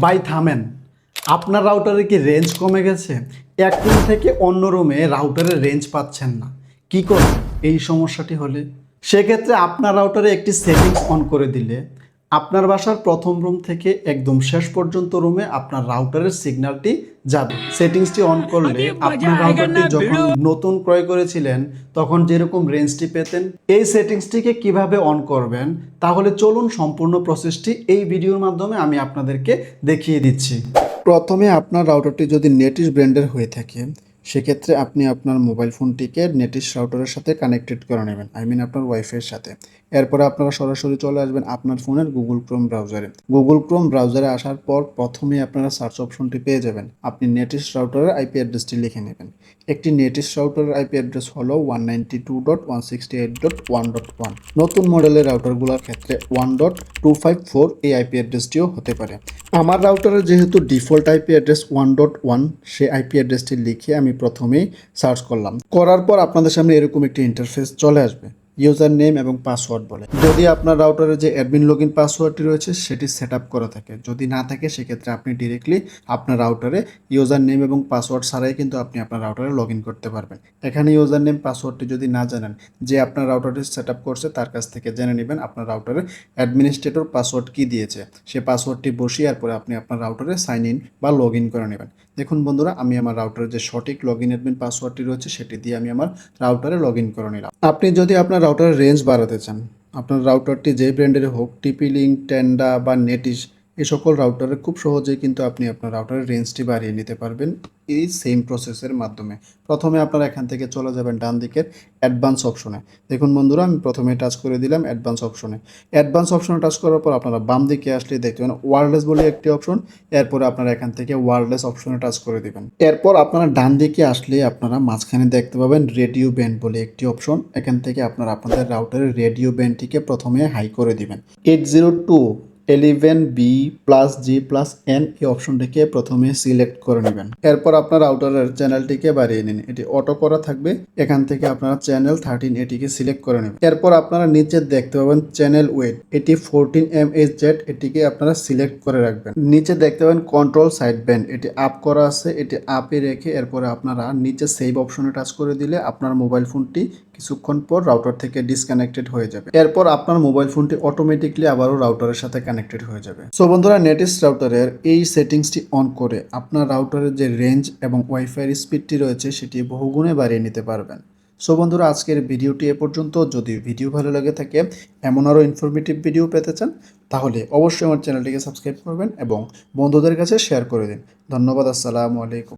By থামেন। আপনার রাউটারে কি রেঞ্জ কমে গেছে? এক রুম থেকে অন্য রুমে রাউটারের রেঞ্জ পাচ্ছেন না। কি করবেন? এই সমস্যাটি হলে। সেক্ষেত্রে আপনার রাউটারে একটি সেটিংস অন করে দিলে আপনার বাসার প্রথম রুম থেকে একদম শেষ পর্যন্ত রুমে আপনার রাউটারের সিগন্যালটি যাবে। সেটিংসটি অন করলে আপনার রাউটারটি যখন নতুন ক্রয় করেছিলেন তখন যেরকম রেঞ্জটি পেতেন এই সেটিংসটিকে কীভাবে অন করবেন তাহলে চলুন সম্পূর্ণ প্রসেসটি এই ভিডিওর মাধ্যমে আমি আপনাদেরকে দেখিয়ে দিচ্ছি। প্রথমে আপনার রাউটারটি যদি নেটিশ ব্র্যান্ডের হয়ে থাকে সেক্ষেত্রে আপনি আপনার মোবাইল ফোনটিকে নেটিশ রাউটারের সাথে কানেক্টেড করে নেবেন। আই মিন আপনার ওয়াইফাইয়ের সাথে। এরপরে আপনারা সরাসরি চলে আসবেন আপনার ফোনের গুগল ক্রোম ব্রাউজারে গুগল ক্রোম ব্রাউজারে আসার পর প্রথমে আপনারা সার্চ অপশনটি পেয়ে যাবেন। আপনি নেটিশ রাউটারের আইপি অ্যাড্রেসটি লিখে নেবেন। একটি নেটিশ রাউটারের আইপি অ্যাড্রেস হলো one two dot one sixty eight dot one dot one নতুন মডেলের রাউটারগুলোর ক্ষেত্রে one dot two five four এই আইপি অ্যাড্রেসটিও হতে পারে। আমার রাউটারের যেহেতু default IP address one dot one সেই আইপি অ্যাড্রেসটি লিখে আমি প্রথমেই সার্চ করলাম। করার পর আপনাদের সামনে এরকম একটি ইন্টারফেস চলে আসবে। ইউজার নেম এবং পাসওয়ার্ড বলে। যদি আপনার রাউটারে যে অ্যাডমিন লগ ইন পাসওয়ার্ডটি রয়েছে, সেটি সেট আপ করা থাকে। যদি না থাকে, সেক্ষেত্রে আপনি ডিরেক্টলি আপনার রাউটারে ইউজার নেম এবং পাসওয়ার্ড ছাড়াই কিন্তু আপনি আপনার রাউটারে লগ ইন করতে পারবেন। এখানে ইউজার নেম, পাসওয়ার্ডটি যদি না জানেন, যে আপনার রাউটারটি সেট আপ করছে, তার কাছ থেকে জেনে নেবেন আপনার রাউটারে অ্যাডমিনিস্ট্রেটর পাসওয়ার্ড কী দিয়েছে। সে পাসওয়ার্ডটি বসিয়ে এরপরে আপনি আপনার রাউটারে সাইন ইন বা লগ ইন করে নেবেন। দেখুন বন্ধুরা, আমি আমার রাউটারের যে সঠিক লগ ইন অ্যাডমিন পাসওয়ার্ডটি রয়েছে, সেটি দিয়ে আমি আমার রাউটারে লগ ইন করে নিলাম। আপনি যদি আপনার রাউটারের রেঞ্জ বাড়াতে চান, আপনার রাউটারটি যে ব্র্যান্ডের হোক টিপি লিঙ্ক টেন্ডা বা নেটিশ এই সকল রাউটারে খুব সহজেই কিন্তু আপনি আপনার রাউটারের রেঞ্জটি বাড়িয়ে নিতে পারবেন এই সেম প্রসেসের মাধ্যমে। প্রথমে আপনারা এখান থেকে চলে যাবেন ডান দিকের অ্যাডভান্স অপশনে দেখুন বন্ধুরা, আমি প্রথমে টাচ করে দিলাম অ্যাডভান্স অপশনে অ্যাডভান্স অপশনে টাচ করার পর আপনারা বাম দিকে আসলে দেখতে পাবেন ওয়ারলেস বলে একটি অপশন এরপর আপনারা এখান থেকে ওয়ারলেস অপশনে টাচ করে দিবেন। এরপর আপনারা ডান দিকে আসলে আপনারা মাঝখানে দেখতে পাবেন রেডিও ব্যান্ড বলে একটি অপশন এখান থেকে আপনারা আপনাদের রাউটারের রেডিও ব্যান্ডটিকে প্রথমে হাই করে দিবেন। Eight zero two eleven B plus G plus N এই অপশনটিকে প্রথমে সিলেক্ট করে নেবেন। এরপর আপনার রাউটারের চ্যানেলটিকে বাড়িয়ে নিন। এটি অটো করা থাকবে। এখান থেকে আপনারা চ্যানেল থার্টিন এটিকে সিলেক্ট করে নেবেন। এরপর আপনারা নিচে দেখতে পাবেন চ্যানেল ওয়েট এটি ফোরটিন এম এইচ জেড এটিকে আপনারা সিলেক্ট করে রাখবেন। নিচে দেখতে পাবেন কন্ট্রোল সাইড ব্যান্ড এটি আপ করা আছে। এটি আপে রেখে এরপরে আপনারা নিচে সেভ অপশনে টাচ করে দিলে আপনার মোবাইল ফোনটি কিছুক্ষণ পর রাউটার থেকে ডিসকানেক্টেড হয়ে যাবে। এরপর আপনার মোবাইল ফোনটি অটোমেটিকলি আবারও রাউটারের সাথে কানেক্টেড হয়ে যাবে। সো বন্ধুরা নেটিস রাউটারের এই সেটিংসটি অন করে আপনার রাউটারের যে রেঞ্জ এবং ওয়াইফাইয়ের স্পিডটি রয়েছে, সেটি বহুগুণে বাড়িয়ে নিতে পারবেন। সো বন্ধুরা, আজকের ভিডিওটি এ পর্যন্ত। যদি ভিডিও ভালো লাগে থাকে, এমন আরও ইনফরমেটিভ ভিডিও পেতে চান, তাহলে অবশ্যই আমার চ্যানেলটিকে সাবস্ক্রাইব করবেন এবং বন্ধুদের কাছে শেয়ার করে দিন। ধন্যবাদ, আসসালামু আলাইকুম।